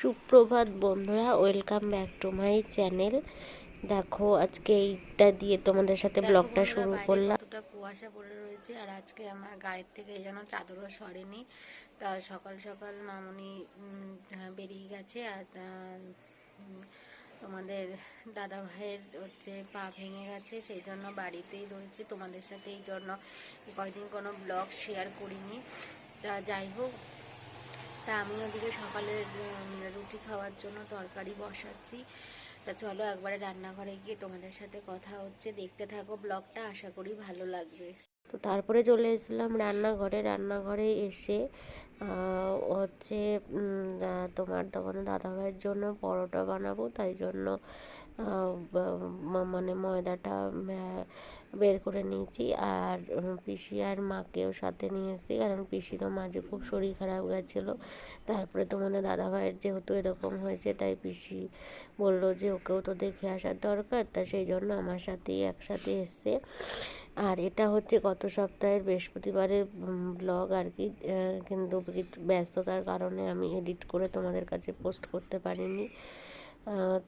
সুপ্রভাত বন্ধুরা welcome back to my channel. দেখো আজকে এইটা দিয়ে তোমাদের সাথে ব্লগটা শুরু করলাম। কতটা কুয়াশা পড়ে রয়েছে আর আজকে আমার গায়ের থেকে এই জন্য চাদরও সরেনি। তা সকাল সকাল মামনি বেরিয়ে গেছে আর তোমাদের দাদা ভাইয়ের হচ্ছে পা ভেঙে গেছে সেই জন্য বাড়িতেই রয়েছে। তোমাদের সাথে এই জন্য কয়দিন কোনো ব্লগ শেয়ার করিনি। তা যাই হোক তা আমি ওদিকে সকালের রুটি খাওয়ার জন্য তরকারি বসাচ্ছি। তা চলো একবারে রান্নাঘরে গিয়ে তোমাদের সাথে কথা হচ্ছে। দেখতে থাকো ব্লগটা, আশা করি ভালো লাগবে। তো তারপরে চলে এসেছিলাম রান্নাঘরে। রান্নাঘরে এসে হচ্ছে তোমার তোমাদের দাদা ভাইয়ের জন্য পরোটা বানাবো। তাই জন্য মানে ময়দাটা বের করে নিয়েছি। আর পিসি আর মাকেও সাথে নিয়ে এসেছি। কারণ পিসিরও মাঝে খুব শরীর খারাপ গেছিল। তারপরে তোমাদের দাদা ভাইয়ের যেহেতু এরকম হয়েছে, তাই পিসি বলল যে ওকেও তো দেখে আসার দরকার। তা সেই জন্য আমার সাথেই একসাথে এসছে। আর এটা হচ্ছে গত সপ্তাহের বৃহস্পতিবারের ব্লগ আর কি। কিন্তু ব্যস্ততার কারণে আমি এডিট করে তোমাদের কাছে পোস্ট করতে পারিনি।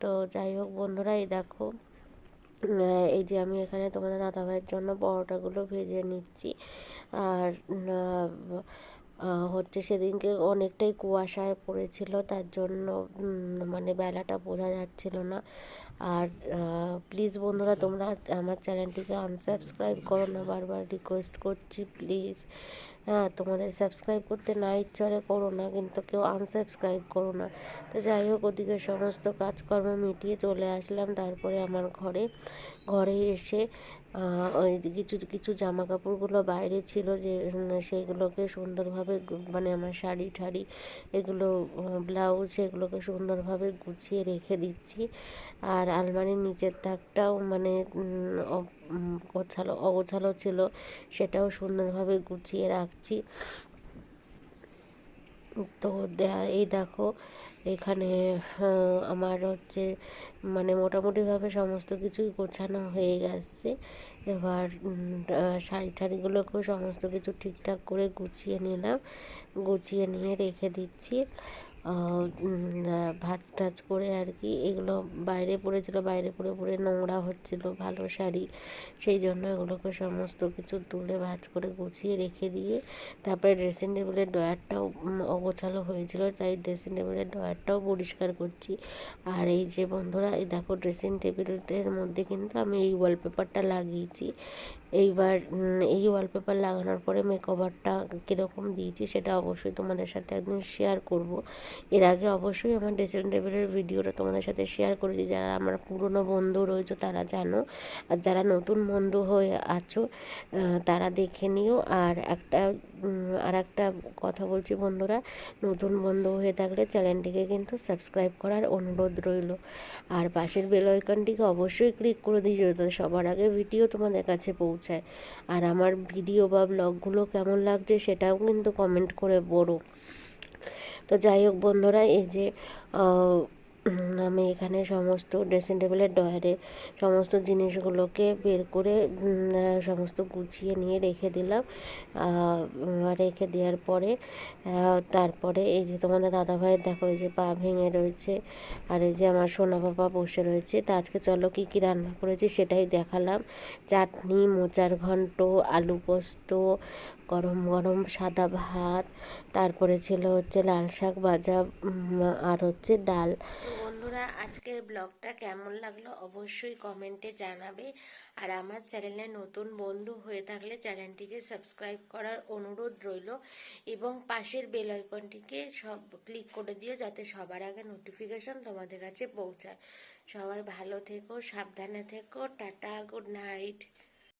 তো যাই হোক বন্ধুরা, এই দেখো এই যে আমি এখানে তোমাদের দাদাভাইয়ের জন্য পরোটাগুলো ভেজে নিচ্ছি। আর হচ্ছে সেদিনকে অনেকটাই কুয়াশায় পড়েছিল, তার জন্য মানে বেলাটা বোঝা যাচ্ছিল না। আর প্লিজ বন্ধুরা, তোমরা আমার চ্যানেলটিকে আনসাবস্ক্রাইব করো না, বারবার রিকোয়েস্ট করছি প্লিজ হ্যাঁ তোমাদের সাবস্ক্রাইব করতে না ইচ্ছা হলে করো না, কিন্তু কেউ আনসাবস্ক্রাইব করো না। তো যাই হোক, ওদিকে সমস্ত কাজকর্ম মিটিয়ে চলে আসলাম। তারপরে আমার ঘরে ঘরে এসে ওই কিছু কিছু জামা কাপড়গুলো বাইরে ছিল যে সেইগুলোকে সুন্দরভাবে মানে আমার শাড়ি ঠাড়ি, এগুলো ব্লাউজ সেগুলোকে সুন্দরভাবে গুছিয়ে রেখে দিচ্ছি। আর আলমারির নিচের তাকটাও মানে গোছালো, অগোছালো ছিল, সেটাও সুন্দরভাবে গুছিয়ে রাখছি। তো এই দেখো, এখানে আমার হচ্ছে মানে মোটামুটিভাবে সমস্ত কিছুই গোছানো হয়ে গেছে। এবার শাড়ি ঠাড়িগুলোকেও সমস্ত কিছু ঠিকঠাক করে গুছিয়ে নিলাম। গুছিয়ে নিয়ে রেখে দিচ্ছি। ভাজ টাজ করে আর কি এগুলো বাইরে পড়েছিল, বাইরে পড়ে পড়ে নোংরা হচ্ছিল, ভালো শাড়ি। সেই জন্য এগুলোকে সমস্ত কিছু তুলে ভাজ করে গুছিয়ে রেখে দিয়ে তারপরে ড্রেসিং টেবিলের ড্রয়ারটাও অগোছালো হয়েছিল, তাই ড্রেসিং টেবিলের ড্রয়ারটাও পরিষ্কার করছি। আর এই যে বন্ধুরা, এই দেখো ড্রেসিং টেবিলের মধ্যে কিন্তু আমি এই ওয়ালপেপারটা লাগিয়েছি। এইবার এই ওয়ালপেপার লাগানোর পরে মেকওভারটা কীরকম দিয়েছি সেটা অবশ্যই তোমাদের সাথে একদিন শেয়ার করব। এর আগে অবশ্যই আমার ড্রেসিং টেবিলের ভিডিওটা তোমাদের সাথে শেয়ার করেছি। যারা আমার পুরনো বন্ধু রয়েছে, তারা জানো। আর যারা নতুন বন্ধু হয়ে আছো তারা দেখে নিও। আর একটা আর একটা কথা বলছি বন্ধুরা, নতুন বন্ধু হয়ে থাকলে চ্যানেলটিকে কিন্তু সাবস্ক্রাইব করার অনুরোধ রইল। আর পাশের বেল আইকনটিকে অবশ্যই ক্লিক করে দিও, যাতে সবার আগে ভিডিও তোমাদের কাছে পৌঁছায়। আর আমার ভিডিও বা ব্লগগুলো কেমন লাগছে, সেটাও কিন্তু কমেন্ট করে বলো। তো যাই হোক বন্ধুরা, এই যে আমি এখানে সমস্ত ড্রেসিং টেবিলের ডয়ারে সমস্ত জিনিসগুলোকে বের করে সমস্ত গুছিয়ে নিয়ে রেখে দিলাম। রেখে দেওয়ার পরে তারপরে এই যে তোমাদের দাদাভাইয়ের দেখো, এই যে পা ভেঙে রয়েছে আর এই যে আমার সোনা বাবা বসে রয়েছে। তা আজকে চলো কী কী রান্না করেছি সেটাই দেখালাম। চাটনি, মোচার ঘন্ট, আলু পোস্ত গরম গরম সাদা ভাত, তারপরে ছিল হচ্ছে লাল শাক ভাজা আর হচ্ছে ডাল। বন্ধুরা, আজকের ব্লগটা কেমন লাগল অবশ্যই কমেন্টে জানাবে। আর আমার চ্যানেলে নতুন বন্ধু হয়ে থাকলে চ্যানেলটিকে সাবস্ক্রাইব করার অনুরোধ রইল এবং পাশের বেল আইকনটিকে সব ক্লিক করে দিও যাতে সবার আগে নোটিফিকেশন তোমাদের কাছে পৌঁছায়। সবাই ভালো থেকো, সাবধানে থেকো, টাটা, গুড নাইট।